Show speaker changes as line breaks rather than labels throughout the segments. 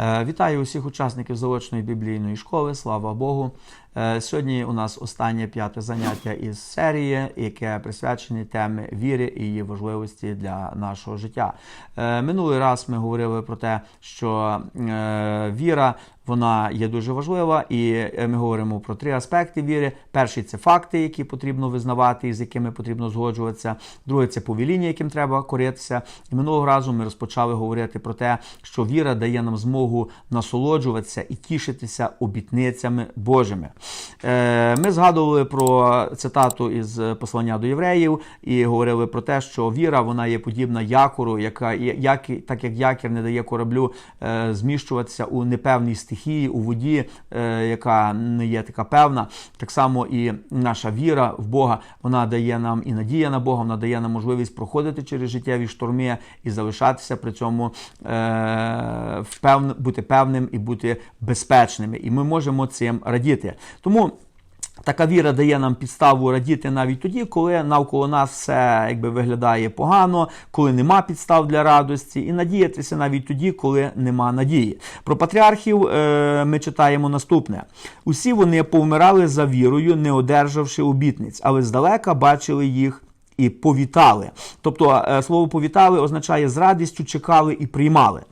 Е, Вітаю усіх учасників заочної біблійної школи. Слава Богу. Е, Сьогодні у нас останнє п'яте заняття із серії, яке присвячене темі віри і її важливості для нашого життя. Е, Минулий раз ми говорили про те, що е, віра вона є дуже важлива, і ми говоримо про три аспекти віри. Перший це факти, які потрібно визнавати з якими потрібно згоджуватися. Друге це повеління, яким треба коритися. І минулого разу ми розпочали говорити про те, що віра дає нам змогу насолоджуватися і тішитися обітницями Божими. Е, Ми згадували про цитату із послання до євреїв і говорили про те, що віра вона є подібна якору, яка як, так як якір не дає кораблю е, зміщуватися у непевній стихії, у воді, е, яка не є така певна. Так само і наша віра в Бога вона дає нам і надія на Бога, вона дає нам можливість проходити через життєві шторми і залишатися при цьому бути певним і бути безпечними. І ми можемо цим радіти. Тому. Така віра дає нам підставу радіти навіть тоді, коли навколо нас все якби виглядає погано, коли нема підстав для радості, і надіятися навіть тоді, коли нема надії. Про патріархів е, ми читаємо наступне: усі вони повмирали за вірою, не одержавши обітниць, але здалека бачили їх. І повітали. Тобто е, слово повітали означає з радістю чекали і приймали.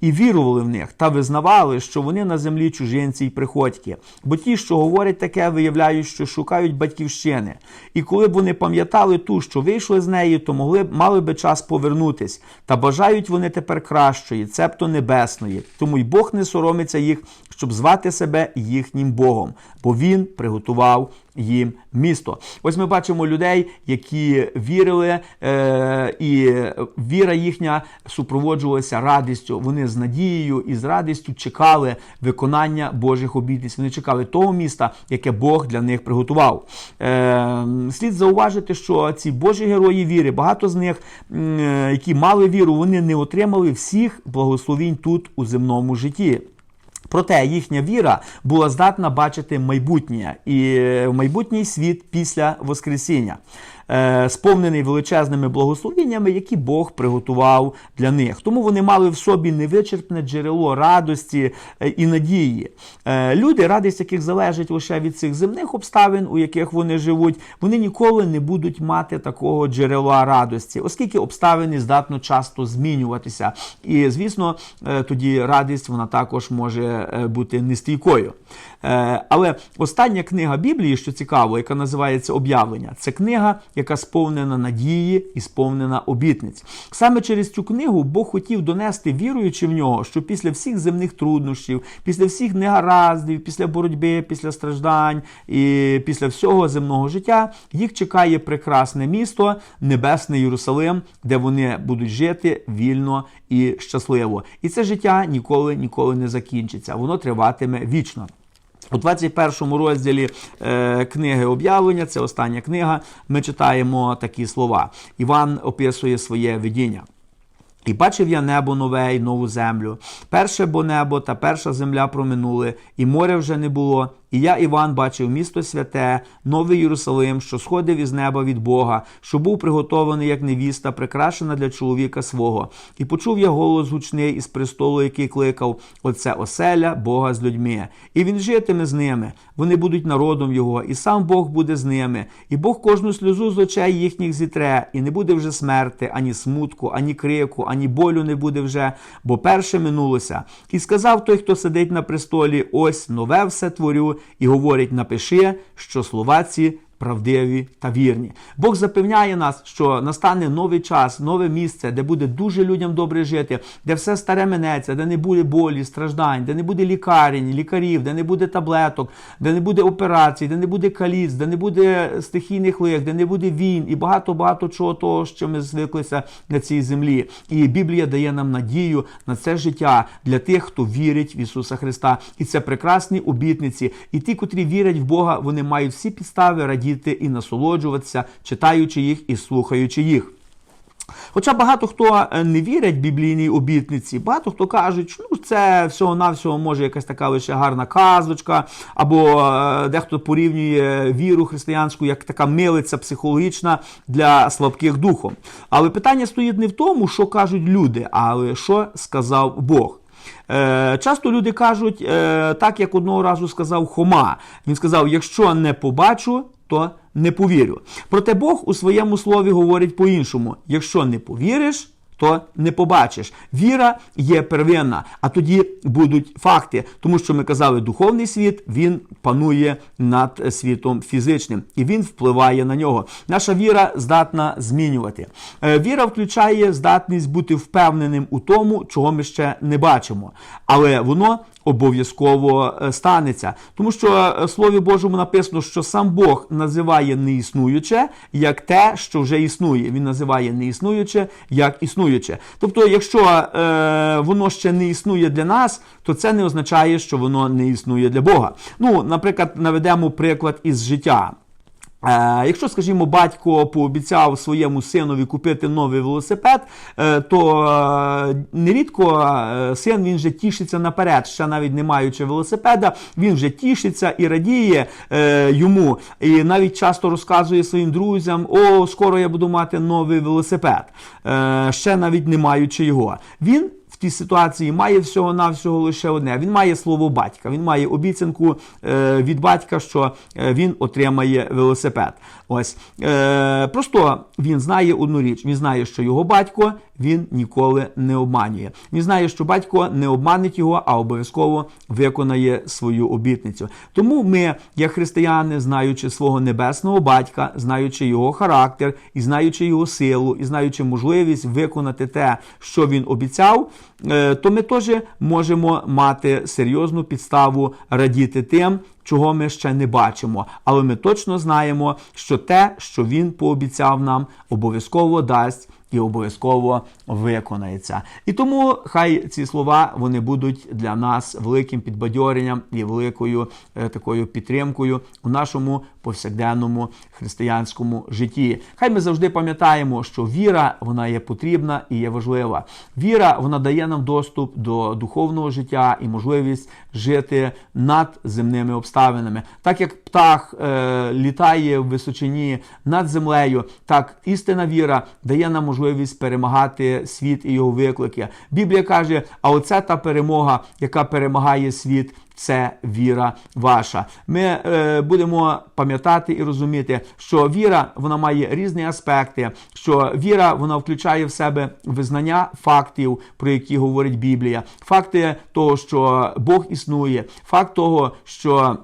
І вірували в них та визнавали, що вони на землі чужинці й приходьки. Бо ті, що говорять таке, виявляють, що шукають батьківщини. І коли б вони пам'ятали ту, що вийшли з неї, то могли б мали би час повернутись. Та бажають вони тепер кращої, цебто небесної. Тому й Бог не соромиться їх, щоб звати себе їхнім Богом, бо він приготував їм місто. Ось ми бачимо людей, які вірили, е, і віра їхня супроводжувалася радістю. Вони з надією і з радістю чекали виконання Божих обітниць. Вони чекали того міста, яке Бог для них приготував. Е, слід зауважити, що ці Божі герої віри, багато з них, е, які мали віру, вони не отримали всіх благословінь тут у земному житті. Проте їхня віра була здатна бачити майбутнє і майбутній світ після Воскресіння, е, сповнений величезними благословеннями, які Бог приготував для них. Тому вони мали в собі невичерпне джерело радості е, і надії. Е, Люди, радість яких залежить лише від цих земних обставин, у яких вони живуть, вони ніколи не будуть мати такого джерела радості, оскільки обставини здатно часто змінюватися. І, звісно, е, тоді радість вона також може е, бути нестійкою. Е, Але остання книга Біблії, що цікаво, яка називається Об'явлення, це книга, яка сповнена надії і сповнена обітниць. Саме через цю книгу Бог хотів донести, віруючи в нього, що після всіх земних труднощів, після всіх негараздів, після боротьби, після страждань і після всього земного життя їх чекає прекрасне місто, небесний Єрусалим, де вони будуть жити вільно і щасливо. І це життя ніколи ніколи не закінчиться. Воно триватиме вічно. У 21 розділі е, книги об'явлення, це остання книга, ми читаємо такі слова. Іван описує своє видіння. І бачив я небо нове і нову землю. Перше бо небо та перша земля проминули, і моря вже не було. І я, Іван, бачив місто святе, новий Єрусалим, що сходив із неба від Бога, що був приготований як невіста, прикрашена для чоловіка свого. І почув я голос гучний із престолу, який кликав: Оце оселя Бога з людьми. І він житиме з ними. Вони будуть народом його, і сам Бог буде з ними. І Бог кожну сльозу з очей їхніх зітре, і не буде вже смерти, ані смутку, ані крику, ані болю не буде вже, бо перше минулося. І сказав той, хто сидить на престолі: ось нове все творю і говорять: напиши, що слова ці правдиві та вірні. Бог запевняє нас, що настане новий час, нове місце, де буде дуже людям добре жити, де все старе минеться, де не буде болі, страждань, де не буде лікарень, лікарів, де не буде таблеток, де не буде операцій, де не буде каліц, де не буде стихійних лих, де не буде війн і багато-багато чого того, що ми звиклися на цій землі. І Біблія дає нам надію на це життя для тих, хто вірить в Ісуса Христа. І це прекрасні обітниці. І ті, котрі вірять в Бога, вони мають всі підстави радіти і насолоджуватися, читаючи їх і слухаючи їх. Хоча багато хто е, не вірять біблійній обітниці, багато хто кажуть, що ну, це всього-навсього може якась така лише гарна казочка, або е, дехто порівнює віру християнську як така милиця психологічна для слабких духом. Але питання стоїть не в тому, що кажуть люди, але що сказав Бог. Е, часто люди кажуть, так як одного разу сказав Хома. Він сказав: якщо не побачу, то не повірю. Проте Бог у своєму слові говорить по-іншому: якщо не повіриш, то не побачиш. Віра є первинна, а тоді будуть факти. Тому що ми казали, духовний світ він панує над світом фізичним і він впливає на нього. Наша віра здатна змінювати. Е, Віра включає здатність бути впевненим у тому, чого ми ще не бачимо. Але воно обов'язково е, станеться. Тому що е, в Слові Божому написано, що сам Бог називає неіснуюче як те, що вже існує. Він називає неіснуюче як існуюче. Тобто, якщо е, воно ще не існує для нас, то це не означає, що воно не існує для Бога. Ну, наприклад, наведемо приклад із життя. Е, Якщо, скажімо, батько пообіцяв своєму синові купити новий велосипед, е, то е, нерідко син він вже тішиться наперед, ще навіть не маючи велосипеда, він вже тішиться і радіє йому. І навіть часто розказує своїм друзям: о, скоро я буду мати новий велосипед, ще навіть не маючи його. Він тій ситуації має всього-навсього лише одне. Він має слово батька, він має обіцянку е, від батька, що е, він отримає велосипед. Ось е, просто він знає одну річ: він знає, що його батько він ніколи не обманює. Він знає, що батько не обманить його, а обов'язково виконає свою обітницю. Тому ми, як християни, знаючи свого небесного батька, знаючи його характер, і знаючи його силу, і знаючи можливість виконати те, що він обіцяв, то ми теж можемо мати серйозну підставу радіти тим. Чого ми ще не бачимо, але ми точно знаємо, що те, що він пообіцяв нам, обов'язково дасть і обов'язково виконається. І тому хай ці слова вони будуть для нас великим підбадьоренням і великою е, такою підтримкою у нашому повсякденному християнському житті. Хай ми завжди пам'ятаємо, що віра вона є потрібна і є важлива. Віра вона дає нам доступ до духовного життя і можливість жити над земними обставинами. Так як птах е, літає в височині над землею, так істина віра дає нам можливість перемагати світ і його виклики. Біблія каже: а оце та перемога, яка перемагає світ. Це віра ваша. Ми е, будемо пам'ятати і розуміти, що віра вона має різні аспекти. Що віра вона включає в себе визнання фактів, про які говорить Біблія, факти того, що Бог існує, факт того, що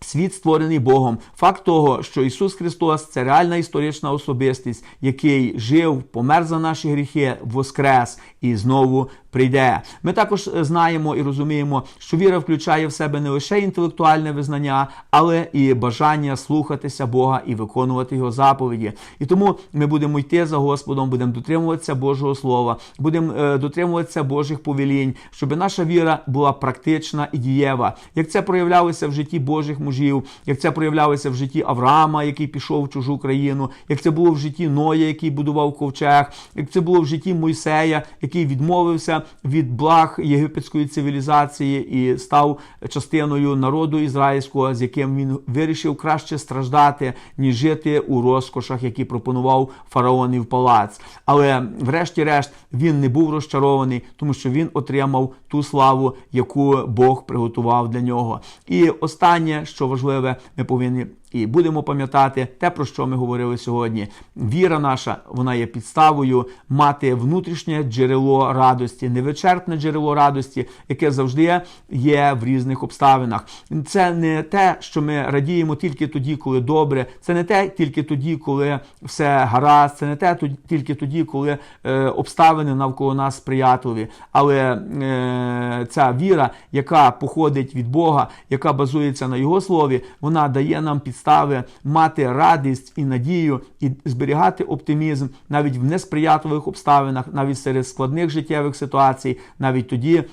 Світ створений Богом, факт того, що Ісус Христос це реальна історична особистість, який жив, помер за наші гріхи, воскрес і знову прийде. Ми також знаємо і розуміємо, що віра включає в себе не лише інтелектуальне визнання, але і бажання слухатися Бога і виконувати Його заповіді. І тому ми будемо йти за Господом, будемо дотримуватися Божого Слова, будемо е, дотримуватися Божих повелінь, щоб наша віра була практична і дієва. Як це проявлялося в житті Божих мужів, як це проявлялося в житті Авраама, який пішов в чужу країну, як це було в житті Ноя, який будував ковчег, як це було в житті Мойсея, який відмовився від благ єгипетської цивілізації і став частиною народу ізраїльського, з яким він вирішив краще страждати, ніж жити у розкошах, які пропонував фараонів палац. Але, врешті-решт, він не був розчарований, тому що він отримав ту славу, яку Бог приготував для нього. І останнє, що важливе, ми повинні і будемо пам'ятати те, про що ми говорили сьогодні. Віра наша, вона є підставою мати внутрішнє джерело радості, невичерпне джерело радості, яке завжди є в різних обставинах. Це не те, що ми радіємо тільки тоді, коли добре, це не те тільки тоді, коли все гаразд, це не те тільки тоді, коли е, обставини навколо нас сприятливі. Але е, ця віра, яка походить від Бога, яка базується на Його слові, вона дає нам підставу підстави мати радість і надію, і зберігати оптимізм навіть в несприятливих обставинах, навіть серед складних життєвих ситуацій, навіть тоді.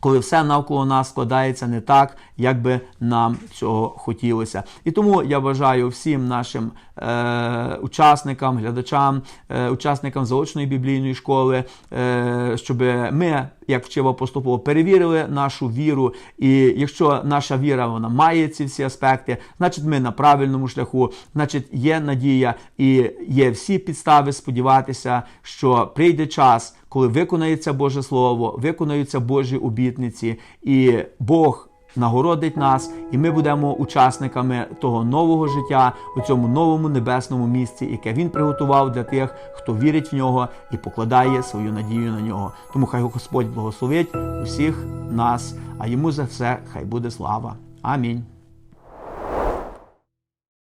Коли все навколо нас складається не так, як би нам цього хотілося. І тому я бажаю всім нашим е, учасникам, глядачам, е, учасникам заочної біблійної школи, е, щоб ми як вчив поступово перевірили нашу віру. І якщо наша віра вона має ці всі аспекти, значить ми на правильному шляху, значить є надія і є всі підстави сподіватися, що прийде час, коли виконається Боже Слово, виконаються Божі обітниці, і Бог нагородить нас, і ми будемо учасниками того нового життя у цьому новому небесному місці, яке він приготував для тих, хто вірить в нього і покладає свою надію на нього. Тому хай Господь благословить усіх нас, а йому за все хай буде слава. Амінь.